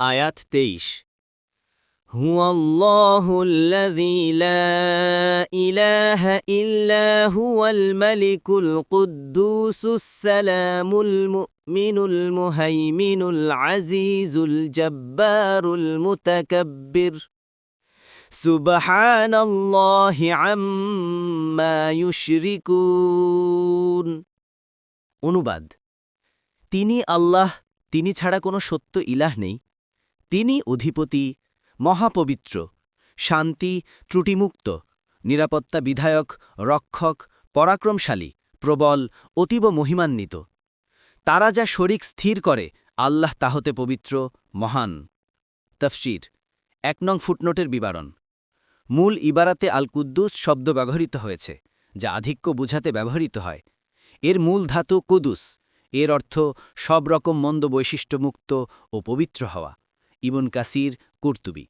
আয়াত তেইশ هو الله الذي لا إله إلا هو الملك القدوس السلام المؤمن المهيمن العزيز الجبار المتكبر سبحان الله عما يشركون অনুবাদ তিনি আল্লাহ তিনি ছাড়া কোনো সত্য ইলাহ নেই তিনি অধিপতি, মহাপবিত্র, শান্তি, ত্রুটিমুক্ত, নিরাপত্তা বিধায়ক, রক্ষক, পরাক্রমশালী, প্রবল, অতীব মহিমান্বিত। তারা যা শরিক স্থির করে, আল্লাহ তাহতে পবিত্র, মহান। তফসির, এক নং ফুটনোটের বিবরণ। মূল ইবারাতে আল কুদ্দুস শব্দ ব্যবহৃত হয়েছে, যা আধিক্য বুঝাতে ব্যবহৃত হয়। এর মূল ধাতু কুদুস, এর অর্থ সব রকম মন্দ বৈশিষ্ট্যমুক্ত ও পবিত্র হওয়া। ইবন কাসির কুর্তুবি।